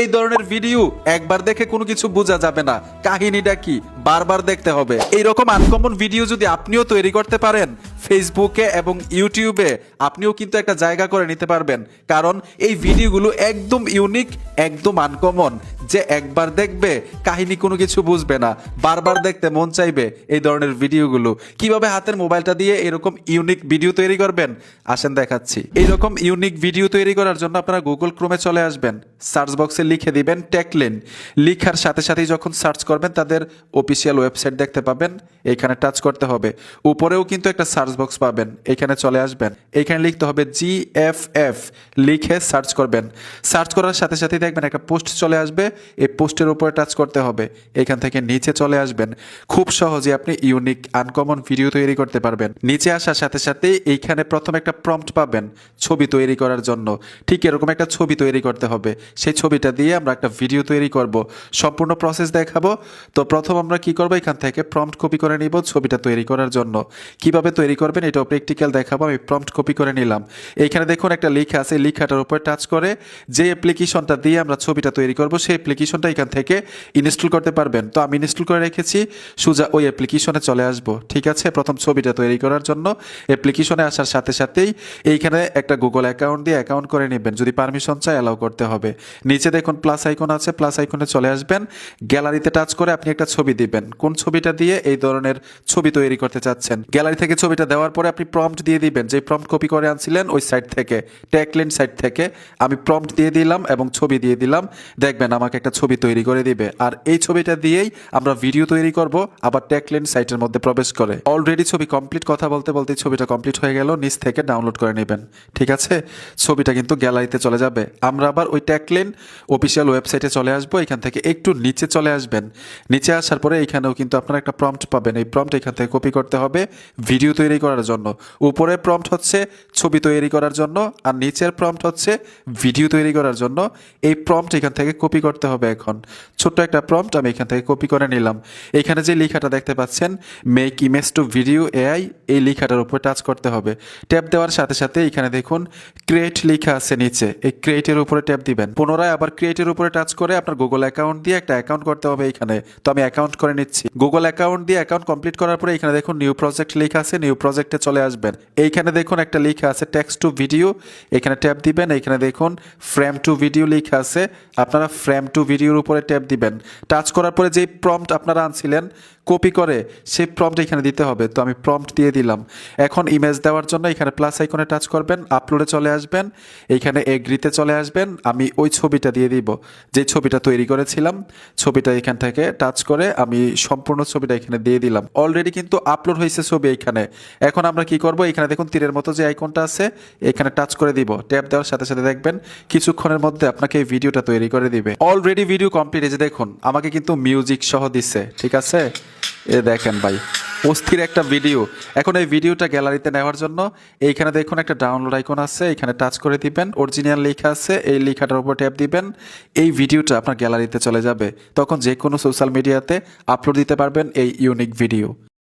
এই ধরনের ভিডিও একবার দেখে কোনো কিছু বোঝা যাবে না। কাহিনীটা কি? বারবার দেখতে হবে। এইরকম আনকমন ভিডিও যদি আপনিও তৈরি করতে পারেন ফেসবুকে এবং ইউটিউবে আপনিও কিন্তু একটা জায়গা করে নিতে পারবেন। কারণ এই ভিডিওগুলো একদম ইউনিক একদম আনকমন যে একবার দেখবে, কাহিনী কোনো কিছু বুঝবে না। বারবার দেখতে মন চাইবে এই ধরনের ভিডিওগুলো। কীভাবে হাতের মোবাইলটা দিয়ে এরকম ইউনিক ভিডিও তৈরি করবেন? আসেন দেখাচ্ছি। এইরকম ইউনিক ভিডিও তৈরি করার জন্য আপনারা গুগল ক্রোমে চলে আসবেন। সার্চ বক্সে লিখে দিবেন টেকলেন লিখার সাথে সাথেই যখন সার্চ করবেন, তাদের অফিসিয়াল ওয়েবসাইট দেখতে পাবেন। এইখানে টাচ করতে হবে। উপরেও কিন্তু একটা সার্চ বক্স পাবেন। এখানে চলে আসবেন। এখানে লিখতে হবে জি এফ এফ লিখে সার্চ করবেন। সার্চ করার সাথে সাথেই দেখবেন একটা পোস্ট চলে আসবে, এই পোস্টের উপরে টাচ করতে হবে। এখান থেকে নিচে চলে আসবেন। খুব সহজে আপনি ইউনিক আনকমন ভিডিও তৈরি করতে পারবেন। নিচে আসার সাথে সাথে এইখানে প্রথম একটা প্রম্পট পাবেন ছবি তৈরি করার জন্য। ঠিক এরকম একটা ছবি তৈরি করতে হবে। সেই ছবিটা দিয়ে আমরা একটা ভিডিও তৈরি করব। সম্পূর্ণ প্রসেস দেখাবো। তো প্রথম আমরা কি করব? এখান থেকে প্রম্পট কপি করে নিব ছবিটা তৈরি করার জন্য। কীভাবে তৈরি করবেন? এটাও প্র্যাকটিক্যাল দেখাবো। আমি প্রম্পট কপি করে নিলাম। এইখানে দেখুন একটা লেখা আছে, লেখাটার উপর টাচ করে যে অ্যাপ্লিকেশনটা দিয়ে আমরা ছবিটা তৈরি করব, সেই অ্যাপ্লিকেশনটা এখান থেকে ইনস্টল করতে পারবেন। তো আমি ইনস্টল করে রেখেছি, সোজা ওই অ্যাপ্লিকেশনে চলে আসব, ঠিক আছে? প্রথম ছবিটা তৈরি করার জন্য। অ্যাপ্লিকেশনে আসার সাথে সাথেই এইখানে একটা গুগল অ্যাকাউন্ট দিয়ে অ্যাকাউন্ট করে নেবেন, যদি পারমিশন চাই অ্যালাউ করতে হবে। নিচে দেখুন প্লাস আইকন আছে প্লাস আইকনে চলে আসবেন। গ্যালারিতে টাচ করে আপনি একটা ছবি দিবেন। কোন ছবিটা দিয়ে এই ধরনের ছবি তৈরি করতে চাচ্ছেন? গ্যালারি থেকে ছবিটা দেওয়ার পরে আপনি প্রম্পট দিয়ে দিবেন, যে প্রম্পট কপি করে আনছিলেন ওই সাইট থেকে ট্যাকলেন সাইট থেকে। আমি প্রম্পট দিয়ে দিলাম এবং ছবি দিয়ে দিলাম। দেখবেন আমাকে একটা ছবি তৈরি করে দিবে। আর এই ছবিটা দিয়েই আমরা ভিডিও তৈরি করব, আবার ট্যাকলেন সাইটের মধ্যে প্রবেশ করে। অলরেডি ছবি কমপ্লিট কথা বলতে বলতে ছবিটা কমপ্লিট হয়ে গেল, নিচ থেকে ডাউনলোড করে নেবেন। ঠিক আছে? ছবিটা কিন্তু গ্যালারিতে চলে যাবে। আমরা আবার ওই ট্যাকলেন অফিসিয়াল ওয়েবসাইটে চলে আসব। এখান থেকে একটু নিচে চলে আসবেন। নিচে আসার পরে এখানেও কিন্তু আপনারা একটা প্রম্পট পাবেন। এই প্রম্পট এখান থেকে কপি করতে হবে ভিডিও তৈরি করার জন্য। উপরে প্রম্পট হচ্ছে ছবি তৈরি করার জন্য, আর নিচের প্রম্পট হচ্ছে ভিডিও তৈরি করার জন্য। এই প্রম্পট এখান থেকে কপি করতে হবে এখন। ছোট্ট একটা প্রম্পট আমি এখান থেকে কপি করে নিলাম। এখানে যে লেখাটা দেখতে পাচ্ছেন make image to video AI এই লেখাটার উপর টাচ করতে হবে। ট্যাপ দেওয়ার সাথে সাথে এখানে দেখুন ক্রিয়েট লেখা আছে নিচে। এই ক্রিয়েটের উপরে ট্যাপ দিবেন। পুনরায় আবার ক্রিয়েটের উপরে টাচ করে আপনার গুগল অ্যাকাউন্ট দিয়ে একটা অ্যাকাউন্ট করতে হবে এখানে। তো আমি অ্যাকাউন্ট করে নিচ্ছি। গুগল অ্যাকাউন্ট দিয়ে অ্যাকাউন্ট কমপ্লিট করার পরে এখানে দেখুন নিউ প্রজেক্ট লেখা আছে নিউ প্রজেক্টে চলে আসবেন। এইখানে দেখুন একটা লেখা আছে টেক্সট টু ভিডিও এখানে ট্যাপ দিবেন, এখানে দেখুন ফ্রেম টু ভিডিও লেখা আছে, আপনারা ফ্রেম টু ভিডিওর উপরে ট্যাপ দিবেন। টাচ করার পরে যেই প্রম্পট আপনারা আনছিলেন কপি করে সেই প্রম্পট এখানে দিতে হবে। তো আমি প্রম্পট দিয়ে দিলাম। এখন ইমেজ দেওয়ার জন্য এখানে প্লাস আইকনে টাচ করবেন আপলোডে চলে আসবেন এইখানে এগ্রিতে চলে আসবেন, আমি ওই ছবিটা দিয়ে দিব। যে ছবিটা তৈরি করেছিলাম, ছবিটা এখান থেকে টাচ করে আমি সম্পূর্ণ ছবিটা এখানে দিয়ে দিলাম। অলরেডি কিন্তু আপলোড হয়েছে ছবি এখানে। এখন আমরা কি করব? এখানে দেখুন তীরের মতো যে আইকনটা আছে, এখানে টাচ করে দিব। ট্যাপ দেওয়ার সাথে সাথে দেখবেন, কিছুক্ষণের মধ্যে আপনাকে এই ভিডিওটা তৈরি করে দিবে। অলরেডি ভিডিও কমপ্লিট এই যে দেখুন, আমাকে কিন্তু মিউজিক সহ দিচ্ছে ঠিক আছে? এ দেখেন ভাই, অস্থির একটা ভিডিও এখন এই ভিডিওটা গ্যালারিতে নেওয়ার জন্য এইখানে দেখুন একটা ডাউনলোড আইকন আছে, এখানে টাচ করে দিবেন অরিজিনাল লেখা আছে, এই লেখাটার উপর ট্যাপ দিবেন, এই ভিডিওটা আপনার গ্যালারিতে চলে যাবে। তখন যে কোনো সোশ্যাল মিডিয়াতে আপলোড দিতে পারবেন এই ইউনিক ভিডিও